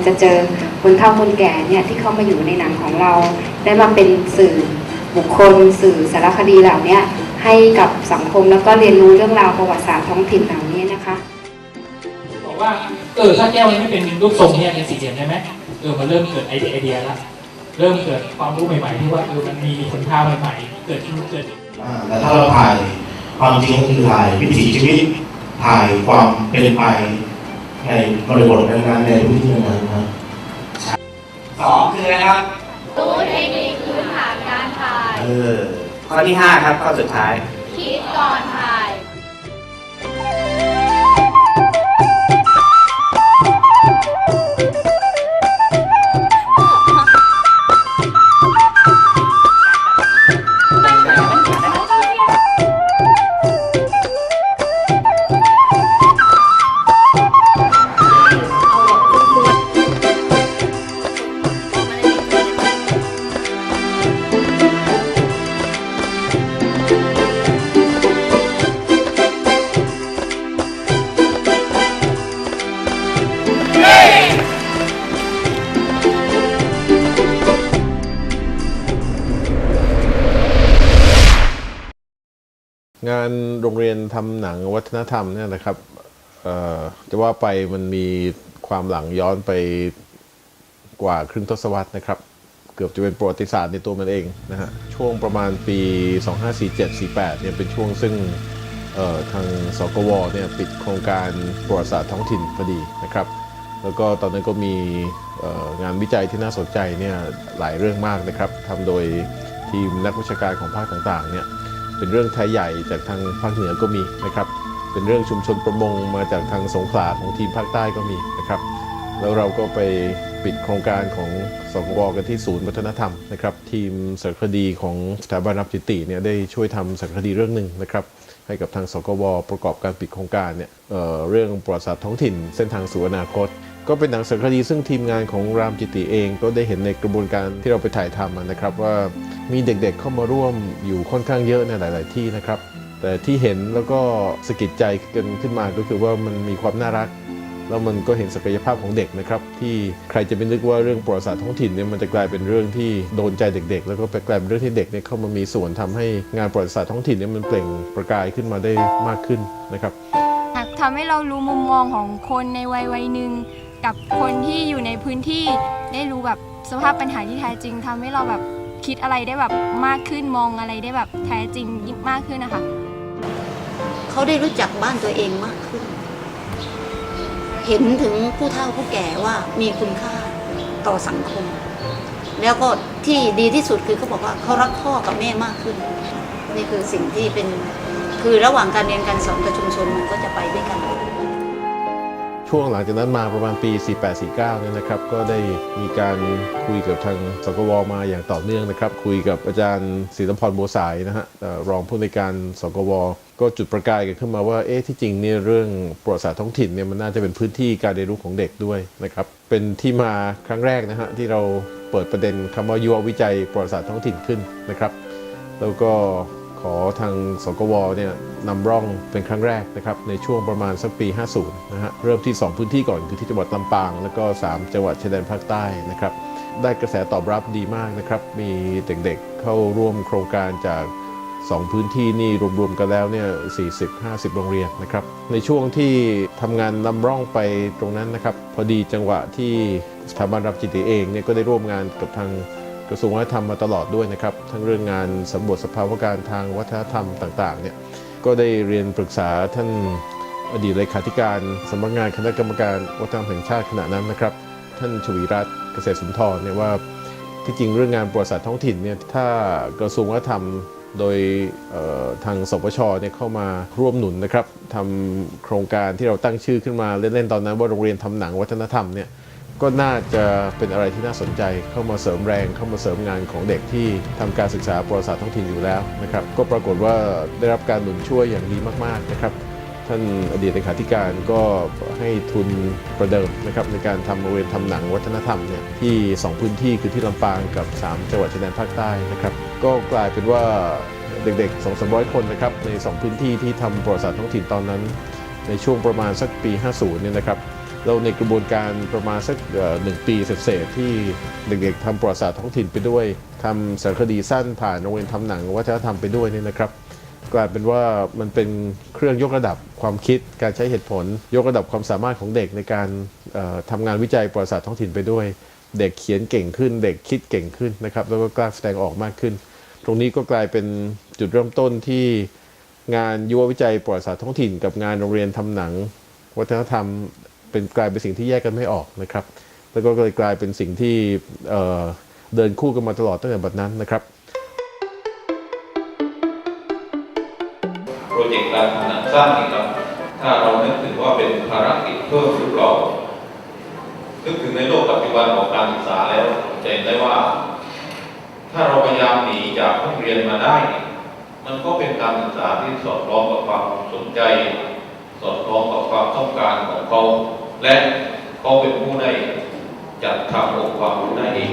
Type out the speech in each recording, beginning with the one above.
วันหนึ่งเราจะเจอคนเฒ่าคนแก่เนี่ยที่เข้ามาอยู่ในหนังของเรา ได้มาเป็นสื่อบุคคล สื่อสารคดีเหล่าเนี้ยให้กับสังคมแล้วก็เรียนรู้เรื่องราวประวัติศาสตร์ท้องถิ่นเหล่านี้นะคะบอกว่าเออถ้าแก้วมันไม่เป็นรูปทรงเนี่ยเป็นสี่เหลี่ยมได้ไหมเออมันเริ่มเกิดไอเดียไอเดียแล้วเริ่มเกิดความรู้ใหม่ๆที่ว่าเออมันมีคุณค่าใหม่ๆ เกิดขึ้นเกิดอ่าแต่ถ้าเราถ่ายความจริงก็คือถ่ายวิถีชีวิตถ่ายความเป็นไป ในบริบทนั้นๆในพื้นที่นั้นๆนะครับสองคืออะไรครับรู้เทคนิคพื้นฐานการถ่าย เออข้อที่ห้าครับข้อสุดท้าย คิดก่อนถ่า เรียนทำหนังวัฒนธรรมเนี่ยนะครับเอ่อจะว่าไปมันมีความหลังย้อนไปกว่าครึ่งทศวรรษนะครับ เกือบจะเป็นประวัติศาสตร์ในตัวมันเองนะฮะช่วงประมาณปี 2547-48เนี่ยเป็นช่วงซึ่งทางสกวเนี่ยปิดโครงการประวัติศาสตร์ท้องถิ่นพอดีนะครับ แล้วก็ตอนนั้นก็มีงานวิจัยที่น่าสนใจเนี่ยหลายเรื่องมากนะครับทำโดยทีมนักวิชาการของภาคต่างๆเนี่ย เป็นเรื่องไทยใหญ่จากทางภาคเหนือก็มีนะครับ เป็นเรื่องชุมชนประมงมาจากทางสงขลาของทีมภาคใต้ก็มีนะครับ แล้วเราก็ไปปิดโครงการของสกวกันที่ศูนย์วัฒนธรรมนะครับ ทีมสารคดีของสถาบันรับจิติเนี่ยได้ช่วยทำสารคดีเรื่องหนึ่งนะครับให้กับทางสกวประกอบการปิดโครงการเนี่ยเเรื่องประวัติศาสตร์ท้องถิ่นเส้นทางสู่อนาคต ก็เป็นหนังสารคดีซึ่งทีมงานของรามจิติเองก็ได้เห็นในกระบวนการที่เราไปถ่ายทำนะครับ ว่ามีเด็กๆเข้ามาร่วมอยู่ค่อนข้างเยอะในหลาย ๆ ที่นะครับ แต่ที่เห็นแล้วก็สะกิดใจกันขึ้นมาก็คือว่ามันมีความน่ารัก แล้วมันก็เห็นศักยภาพของเด็กนะครับที่ใครจะไปนึกว่าเรื่องประวัติศาสตร์ท้องถิ่นเนี่ยมันจะกลายเป็นเรื่องที่โดนใจเด็ก ๆ แล้วก็ไปกลายเป็นเรื่องที่เด็กเนี่ยเข้ามามีส่วนทำให้งานประวัติศาสตร์ท้องถิ่นเนี่ยมันเปล่งประกายขึ้นมาได้มากขึ้นนะครับทำให้เรารู้มุมมองของคนในวัยวัยหนึ่ง กับคนที่อยู่ในพื้นที่ได้รู้แบบสภาพปัญหาที่แท้จริงทำให้เราแบบคิดอะไรได้แบบมากขึ้นมองอะไรได้แบบแท้จริงมากขึ้นนะคะ เขาได้รู้จักบ้านตัวเองมากขึ้น เห็นถึงผู้เฒ่าผู้แก่ว่ามีคุณค่าต่อสังคม แล้วก็ที่ดีที่สุดคือเขาบอกว่าเขารักพ่อกับแม่มากขึ้น นี่คือสิ่งที่เป็นคือระหว่างการเรียนการสอนกับชุมชนมันก็จะไปด้วยกัน ช่วงหลังจากนั้นมาประมาณปี 48-49เนี่ยนะครับ ก็ได้มีการคุยกับทางสกวมาอย่างต่อเนื่องนะครับ คุยกับอาจารย์ศิลพรบัวสายนะฮะรองผู้ในการสกวก็จุดประกายกันขึ้นมาว่าเอ๊ะที่จริงเนี่ยเรื่องประวัติศาสตร์ท้องถิ่นเนี่ยมันน่าจะเป็นพื้นที่การเรียนรู้ของเด็กด้วยนะครับเป็นที่มาครั้งแรกนะฮะที่เราเปิดประเด็นคำว่ายุววิจัยประวัติศาสตร์ท้องถิ่นขึ้นนะครับ แล้วก็ ขอทางสกวเนี่ยนำร่องเป็นครั้งแรกนะครับในช่วงประมาณสักปี 50 นะฮะเริ่มที่ 2 พื้นที่ก่อนคือที่จังหวัดลำปาง แล้วก็ 3 จังหวัดชายแดนภาคใต้นะครับได้กระแสตอบรับดีมากนะครับมีเด็กๆเข้าร่วมโครงการจาก 2 พื้นที่นี่รวมๆกันแล้วเนี่ย40-50 โรงเรียนนะครับในช่วงที่ทำงานนำร่องไปตรงนั้นนะครับพอดีจังหวะที่สถาบันรับจิตติเองเนี่ยก็ได้ร่วมงานกับทาง กระทรวงวัฒนธรรมมาตลอดด้วยนะครับ ทั้งเรื่องงานสำรวจสภาวะการทางวัฒนธรรมต่างๆเนี่ยก็ได้เรียนปรึกษาท่านอดีตเลขาธิการสำนักงานคณะกรรมการวัฒนธรรมแห่งชาติขณะนั้นนะครับ ท่านชวีรัตน์เกษตรสุนทรเนี่ยว่าที่จริงเรื่องงานประวัติศาสตร์ท้องถิ่นเนี่ยถ้ากระทรวงวัฒนธรรมโดยทางสปชเนี่ยเข้ามาร่วมหนุนนะครับทำโครงการที่เราตั้งชื่อขึ้นมาเล่นๆตอนนั้นว่าโรงเรียนทำหนังวัฒนธรรมเนี่ย ก็น่าจะเป็นอะไรที่น่าสนใจเข้ามาเสริมแรงเข้ามาเสริมงานของเด็กที่ทำการศึกษาประวัติศาสตร์ท้องถิ่นอยู่แล้วนะครับก็ปรากฏว่าได้รับการหนุนช่วยอย่างดีมากๆนะครับท่านอดีตเลขาธิการก็ให้ทุนประเดิมนะครับในการทำโรงเรียนทำหนังวัฒนธรรมเนี่ยที่ 2 พื้นที่คือที่ลำปางกับ 3 จังหวัดชายแดนภาคใต้นะครับก็กลายเป็นว่าเด็กๆ 2 3 0 0 คนนะครับใน 2 พื้นที่ที่ทำประวัติศาสตร์ท้องถิ่นตอนนั้น ในช่วงประมาณสักปี 50เนี่ยนะครับ เราในกระบวนการประมาณสักหนึ่งปีเศษที่เด็กๆทำประวัติศาสตร์ท้องถิ่นไปด้วยทำสารคดีสั้นผ่านโรงเรียนทำหนังวัฒนธรรมไปด้วยเนี่ยนะครับ กลายเป็นว่ามันเป็นเครื่องยกระดับความคิดการใช้เหตุผล ยกระดับความสามารถของเด็กในการทำงานวิจัยประวัติศาสตร์ท้องถิ่นไปด้วย เด็กเขียนเก่งขึ้น เด็กคิดเก่งขึ้นนะครับแล้วก็กล้าแสดงออกมากขึ้น ตรงนี้ก็กลายเป็นจุดเริ่มต้นที่งานยุววิจัยประวัติศาสตร์ท้องถิ่น กับงานโรงเรียนทำหนัง วัฒนธรรม เป็นกลายเป็นสิ่งที่แยกกันไม่ออกนะครับ แล้วก็เลยกลายเป็นสิ่งที่เเดินคู่กันมาตลอดตั้งแต่บัดนั้นนะครับโปรเจกต์การทำหนังสั้นนี่ครับถ้าเรานึกถึงว่าเป็นภารกิจเพิ่มหรือเปล่านึกถึงในโลกปัจจุบันของการศึกษาแล้วจะเห็นได้ว่า ถ้าเราพยายามหนีจากห้องเรียนมาได้เนี่ยมันก็เป็นการศึกษาที่สอดคล้องกับความสนใจ สอดคล้องกับความต้องการของเขา และเขาเป็นผู้ได้จัดทำองค์ความรู้ได้เอง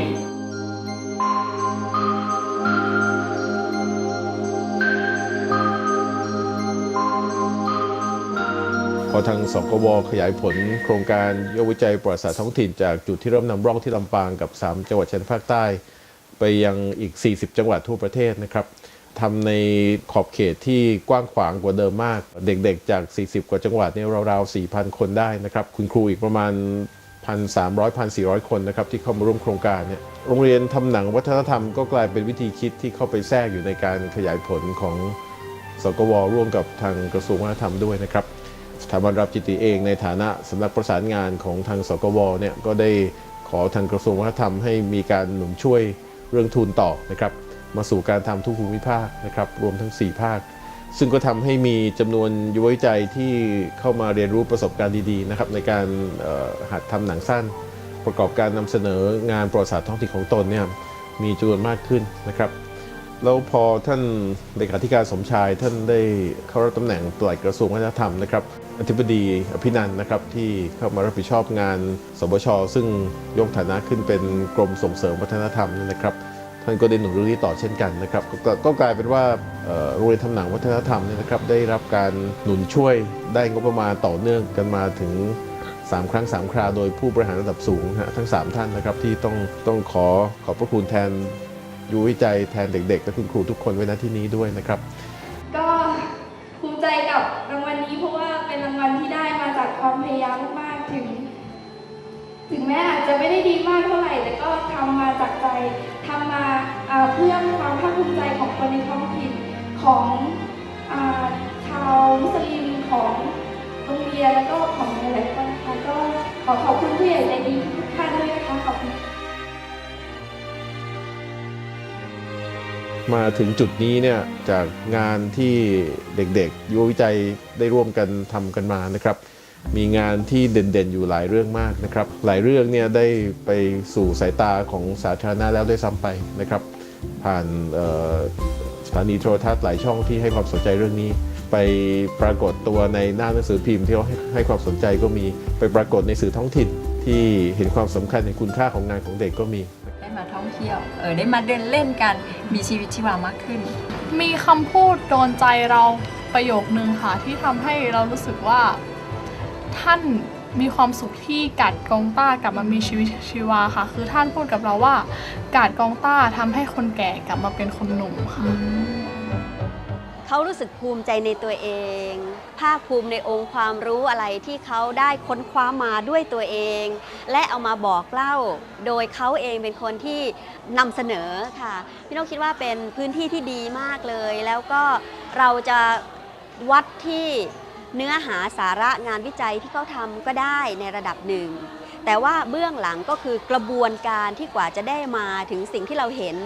พอทางสกวขยายผลโครงการยุววิจัยประวัติศาสตร์ท้องถิ่นจากจุดที่เริ่มนำร่องที่ลำปางกับ 3 จังหวัดชายแดนภาคใต้ ไปยังอีก 40 จังหวัดทั่วประเทศนะครับ ทำในขอบเขตที่กว้างขวางกว่าเดิมมาก เด็กๆจาก 40 กว่าจังหวัดเนี่ยราวๆ 4,000 คนได้นะครับ คุณครูอีกประมาณ 1,300 1,400 คนนะครับที่เข้ามาร่วมโครงการเนี่ยโรงเรียนทำหนังวัฒนธรรมก็กลายเป็นวิธีคิดที่เข้าไปแทรกอยู่ในการขยายผลของสกวร่วมกับทางกระทรวงวัฒนธรรมด้วยนะครับสถาบันรับจิตติเองในฐานะสำนักประสานงานของทางสกวเนี่ยก็ได้ขอทางกระทรวงวัฒนธรรมให้มีการหนุนช่วยเรื่องทุนต่อนะครับ มาสู่การทำทุกภูมิภาคนะครับรวมทั้ง 4 ภาค ซึ่งก็ทำให้มีจำนวนยุววิจัยที่เข้ามาเรียนรู้ประสบการณ์ดีๆนะครับในการหัดทำหนังสั้น ประกอบการนำเสนองานประวัติศาสตร์ท้องถิ่นของตนเนี่ยมีจำนวนมากขึ้นนะครับแล้วพอท่านเลขาธิการสมชาย ท่านได้เข้ารับตำแหน่งปลัดกระทรวงวัฒนธรรมนะครับอธิบดีอภินันนะครับที่เข้ามารับผิดชอบงานสบชซึ่งยกฐานะขึ้นเป็นกรมส่งเสริมวัฒนธรรมนะครับ ท่านก็ได้หนุนเรื่องนี้ต่อเช่นกันนะครับกก็ก็กลายเป็นว่าโรงเรียนทำหนังวัฒนธรรมเนี่ยนะครับได้รับการหนุนช่วยได้งบประมาณต่อเนื่องกันมาถึง 3 ครั้ง 3 คราโดยผู้บริหารระดับสูงฮะทั้ง 3 ท่านนะครับที่ต้องต้องขอขอบพระคุณแทนยูวิจัยแทนเด็กๆและคุณครูทุกคนไว้ณที่นี้ด้วยนะครับก็ภูมิใจกับรางวัลนี้เพราะว่าเป็นรางวัลที่ได้มาจากความพยายามมาก ไม่ได้ดีมากเท่าไหร่ แต่ก็ทำมาจากใจทำมาอ่าเพื่อความภาคภูมิใจของคนในท้องถิ่นของอชาวมุสลิมของโรงเรียนแล้วก็ของหลายๆคนนะคะก็ขอขอบคุณผู้ใหญ่ใจดีทุกท่านด้วยนะคะขอบคุณมาถึงจุดนี้เนี่ยจากงานที่เด็กๆยุววิจัยได้ร่วมกันทำกันมานะครับ มีงานที่เด่นๆ อยู่หลายเรื่องมากนะครับ หลายเรื่องเนี่ยได้ไปสู่สายตาของสาธารณะแล้วด้วยซ้ำไปนะครับ ผ่านเอ่อสถานีโทรทัศน์หลายช่องที่ให้ความสนใจเรื่องนี้ ไปปรากฏตัวในหน้าหนังสือพิมพ์ที่เขาให้ให้ความสนใจก็มีไปปรากฏในสื่อท้องถิ่นที่เห็นความสำคัญในคุณค่าของงานของเด็กก็มี ได้มาท่องเที่ยวเออได้มาเดินเล่นกันมีชีวิตชีวามากขึ้น มีคำพูดโดนใจเราประโยคนึงค่ะที่ทำให้เรารู้สึกว่า ท่านมีความสุขที่กาดกองต้ากลับมามีชีวิตชีวาค่ะ คือท่านพูดกับเราว่ากาดกองต้าทำให้คนแก่กลับมาเป็นคนหนุ่มค่ะเขารู้สึกภูมิใจในตัวเอง ภาคภูมิในองค์ความรู้อะไรที่เขาได้ค้นคว้ามาด้วยตัวเอง และเอามาบอกเล่า โดยเขาเองเป็นคนที่นำเสนอค่ะ พี่นกคิดว่าเป็นพื้นที่ที่ดีมากเลย แล้วก็เราจะวัดที่ เนื้อหาสาระงานวิจัยที่เขาทำก็ได้ในระดับหนึ่ง แต่ว่าเบื้องหลังก็คือกระบวนการที่กว่าจะได้มาถึงสิ่งที่เราเห็น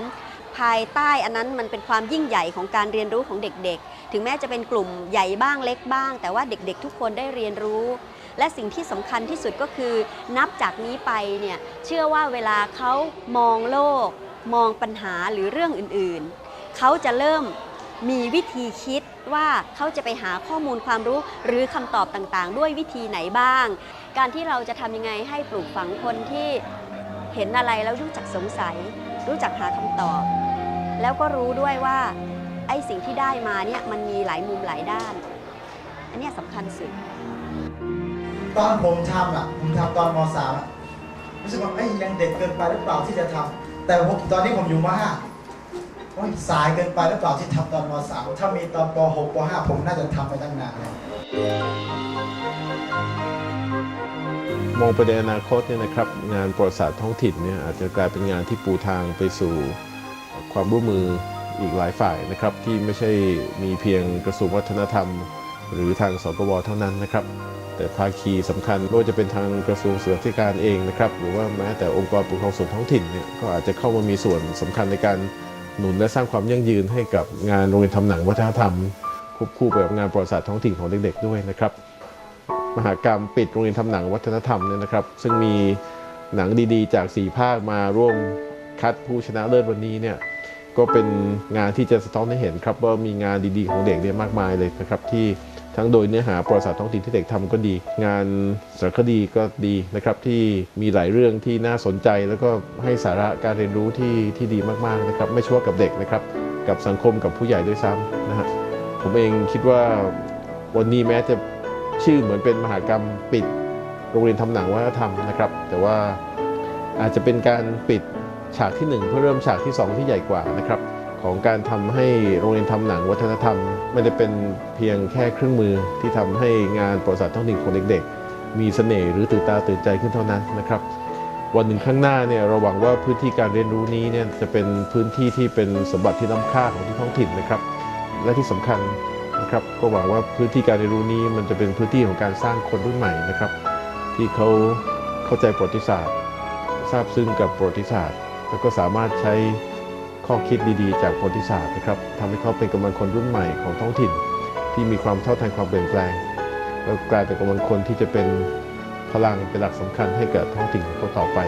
ภายใต้อันนั้นมันเป็นความยิ่งใหญ่ของการเรียนรู้ของเด็กๆ ถึงแม้จะเป็นกลุ่มใหญ่บ้างเล็กบ้าง แต่ว่าเด็กๆ ทุกคนได้เรียนรู้ และสิ่งที่สำคัญที่สุดก็คือ นับจากนี้ไปเนี่ยเชื่อว่าเวลาเขามองโลก มองปัญหาหรือเรื่องอื่นๆ เขาจะเริ่มมีวิธีคิด ว่าเขาจะไปหาข้อมูลความรู้หรือคำตอบต่างๆ ด้วยวิธีไหนบ้าง การที่เราจะทำยังไงให้ปลูกฝังคนที่เห็นอะไรแล้วรู้จักสงสัย รู้จักหาคำตอบ แล้วก็รู้ด้วยว่าไอ้สิ่งที่ได้มาเนี่ยมันมีหลายมุมหลายด้าน อันเนี้ยสำคัญสุด ตอนผมทำอะ ผมทำตอนมสามอะรู้สึกว่าเอ้ยยังเด็กเกินไปหรือเปล่าที่จะทำแต่ผมตอนนี้ผมอยู่มห้า สายเกินไปหรือเปล่าที่ทำตอนมสามถ้ามีตอนปหกปห้าผมน่าจะทำไปตั้งนานแล้วมองไปในอนาคตเนี่ยนะครับงานประวัติศาสตร์ท้องถิ่นเนี่ยอาจจะกลายเป็นงานที่ปูทางไปสู่ความร่วมมืออีกหลายฝ่ายนะครับที่ไม่ใช่มีเพียงกระทรวงวัฒนธรรม หรือทางสกวเท่านั้นนะครับ แต่ภาคีสำคัญไม่ว่าจะเป็นทางกระทรวงศึกษาธิการเองนะครับหรือว่าแม้แต่องค์กรปกครองส่วนท้องถิ่นเนี่ยก็อาจจะเข้ามามีส่วนสำคัญในการ หนุนและสร้างความยั่งยืนให้กับงานโรงเรียนทำหนังวัฒนธรรมควบคู่ไปกับงานประวัติศาสตร์ท้องถิ่นของเด็กๆด้วยนะครับมหากรรมปิดโรงเรียนทำหนังวัฒนธรรมเนี่ยนะครับ ซึ่งมีหนังดีๆ จาก4ภาคมาร่วมคัดผู้ชนะเลิศวันนี้เนี่ยก็เป็นงานที่จะสะท้อนให้เห็นครับว่ามีงานดีๆของเด็กเนี่ยมากมายเลยนะครับที่ ทั้งโดยเนื้อหาประวัติศาสตร์ท้องถิ่นที่เด็กทำก็ดี งานสารคดีก็ดีนะครับที่มีหลายเรื่องที่น่าสนใจ แล้วก็ให้สาระการเรียนรู้ที่ที่ดีมากๆนะครับไม่ใช่วกับเด็กนะครับกับสังคมกับผู้ใหญ่ด้วยซ้ำนะฮะผมเองคิดว่าวันนี้แม้จะชื่อเหมือนเป็นมหากรรมปิดโรงเรียนทำหนังวัฒนธรรมนะครับ แต่ว่าอาจจะเป็นการปิดฉากที่ 1 เพื่อเริ่มฉากที่ 2 ที่ใหญ่กว่านะครับ ของการทำให้โรงเรียนทำหนังวัฒนธรรม ไม่ได้เป็นเพียงแค่เครื่องมือที่ทำให้งานประวัติศาสตร์ท้องถิ่นของเด็กๆ มีเสน่ห์หรือตื่นตาตื่นใจขึ้นเท่านั้นนะครับวันหนึ่งข้างหน้าเนี่ยเราหวังว่าพื้นที่การเรียนรู้นี้เนี่ยจะเป็นพื้นที่ที่เป็นสมบัติที่ล้ำค่าของที่ท้องถิ่นนะครับ และที่สำคัญนะครับก็หวังว่าพื้นที่การเรียนรู้นี้มันจะเป็นพื้นที่ของการสร้างคนรุ่นใหม่นะครับ ที่เขาเข้าใจประวัติศาสตร์ทราบซึ้งกับประวัติศาสตร์ แล้วก็สามารถใช้ ข้อคิดดีๆ จากประวัติศาสตร์นะครับทำให้เขาเป็นกำลังคนรุ่นใหม่ของท้องถิ่น ที่มีความเท่าทันความเปลี่ยนแปลงแล้วกลายเป็นกำลังคนที่จะเป็นพลังเป็นหลักสำคัญให้กับท้องถิ่นของเขาต่อไป